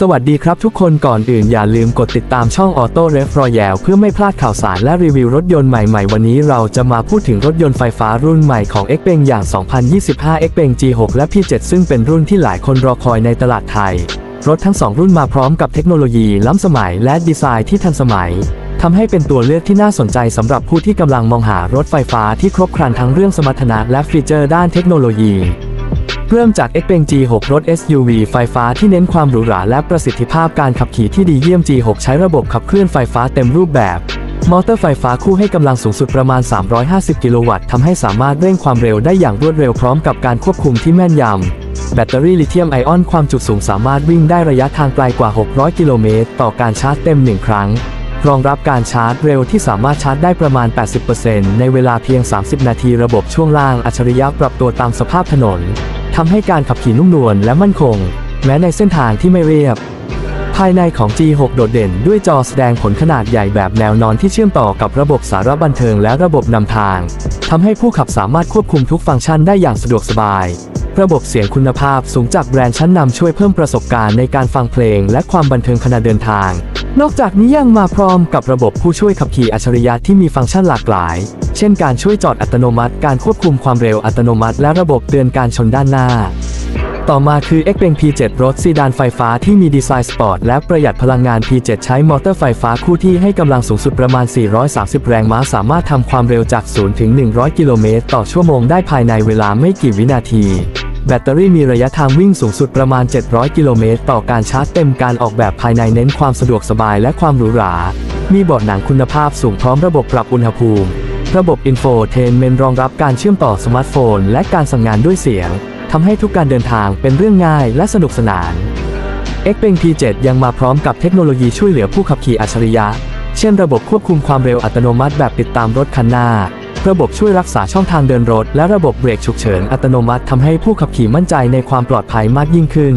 สวัสดีครับทุกคนก่อนอื่นอย่าลืมกดติดตามช่อง Auto r e f Royale เพื่อไม่พลาดข่าวสารและรีวิวรถยนต์ใหม่ๆ วันนี้เราจะมาพูดถึงรถยนต์ไฟฟ้ารุ่นใหม่ของ x p e n อย่าง 2025 x p e n G6 และ P7 ซึ่งเป็นรุ่นที่หลายคนรอคอยในตลาดไทย รถทั้งสองรุ่นมาพร้อมกับเทคโนโลยีล้ำสมัยและดีไซน์ที่ทันสมัยทำให้เป็นตัวเลือกที่น่าสนใจสำหรับผู้ที่กำลังมองหารถไฟฟ้าที่ครบครันทั้งเรื่องสมรรถนะและฟีเจอร์ด้านเทคโนโลยี เริ่มจาก x p e n G6 รถ SUV ไฟฟ้าที่เน้นความหรูหราและประสิทธิภาพการขับขี่ที่ดีเยี่ยม G6 ใช้ระบบขับเคลื่อนไฟฟ้าเต็มรูปแบบ มอเตอร์ไฟฟ้าคู่ให้กำลังสูงสุดประมาณ 350 กิโลวัตต์ทำให้สามารถเร่งความเร็วได้อย่างรวดเร็วพร้อมกับการควบคุมที่แม่นยำ แบตเตอรี่ลิเธียมไอออนความจุสูงสามารถวิ่งได้ระยะทางไกลกว่า 600 กิโลเมตรต่อการชาร์จเต็ม 1 ครั้ง รองรับการชาร์จเร็วที่สามารถชาร์จได้ประมาณ 80%ในเวลาเพียง 30 นาทีระบบช่วงล่างอัจฉริยะปรับตัวตามสภาพถนน ทำให้การขับขี่นุ่มนวลและมั่นคง แม้ในเส้นทางที่ไม่เรียบ ภายในของ G6 โดดเด่นด้วยจอแสดงผลขนาดใหญ่แบบแนวนอนที่เชื่อมต่อกับระบบสารบันเทิงและระบบนำทางทำให้ผู้ขับสามารถควบคุมทุกฟังก์ชันได้อย่างสะดวกสบาย ระบบเสียงคุณภาพสูงจากแบรนด์ชั้นนำช่วยเพิ่มประสบการณ์ในการฟังเพลงและความบันเทิงขณะเดินทาง นอกจากนี้ยังมาพร้อมกับระบบผู้ช่วยขับขี่อัจฉริยะที่มีฟังก์ชันหลากหลาย เช่นการช่วยจอดอัตโนมัติ การควบคุมความเร็วอัตโนมัติ และระบบเตือนการชนด้านหน้า ต่อมาคือ xpeng P7 รถซีดานไฟฟ้าที่มีดีไซน์สปอร์ตและประหยัดพลังงาน P7 ใช้มอเตอร์ไฟฟ้าคู่ที่ให้กำลังสูงสุดประมาณ 430 แรงม้า สามารถทำความเร็วจาก 0 ถึง 100 กิโลเมตรต่อชั่วโมงได้ภายในเวลาไม่กี่วินาที แบตเตอรี่มีระยะทางวิ่งสูงสุดประมาณ 700 กิโลเมตร ต่อการชาร์จเต็มการออกแบบภายในเน้นความสะดวกสบายและความหรูหรา มีเบาะหนังคุณภาพสูงพร้อมระบบปรับอุณหภูมิ ระบบอินโฟเทนเมนรองรับการเชื่อมต่อสมาร์ทโฟน และการสั่งงานด้วยเสียงทำให้ทุกการเดินทางเป็นเรื่องง่ายและสนุกสนาน Xpeng P7 ยังมาพร้อมกับเทคโนโลยีช่วยเหลือผู้ขับขี่อัจฉริยะ เช่นระบบควบคุมความเร็วอัตโนมัติแบบติดตามรถคันหน้า ระบบช่วยรักษาช่องทางเดินรถ และระบบเบรกฉุกเฉินอัตโนมัติทำให้ผู้ขับขี่มั่นใจในความปลอดภัยมากยิ่งขึ้น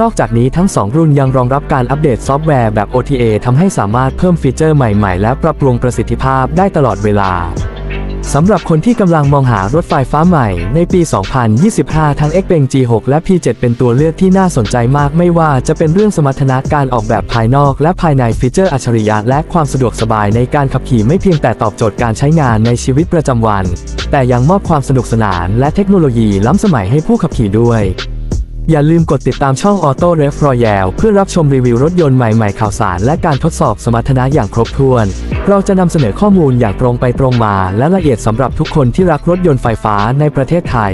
นอกจากนี้ทั้ง 2 รุ่นยังรองรับการอัปเดตซอฟต์แวร์แบบ OTA ทำให้สามารถเพิ่มฟีเจอร์ใหม่ๆ และปรับปรุงประสิทธิภาพได้ตลอดเวลา สำหรับคนที่กำลังมองหารถไฟฟ้าใหม่ในปี 2025 ทั้ง Xpeng G6 และ P7 เป็นตัวเลือกที่น่าสนใจมากไม่ว่าจะเป็นเรื่องสมรรถนะการออกแบบภายนอกและภายในฟีเจอร์อัจฉริยะและความสะดวกสบายในการขับขี่ไม่เพียงแต่ตอบโจทย์การใช้งานในชีวิตประจำวัน แต่ยังมอบความสนุกสนานและเทคโนโลยีล้ำสมัยให้ผู้ขับขี่ด้วย อย่าลืมกดติดตามช่อง Auto Refroyal เพื่อรับชมรีวิวรถยนต์ใหม่ๆข่าวสาร และการทดสอบสมรรถนะอย่างครบถ้วน เราจะนำเสนอข้อมูลอย่างตรงไปตรงมา และละเอียดสำหรับทุกคนที่รักรถยนต์ไฟฟ้าในประเทศไทย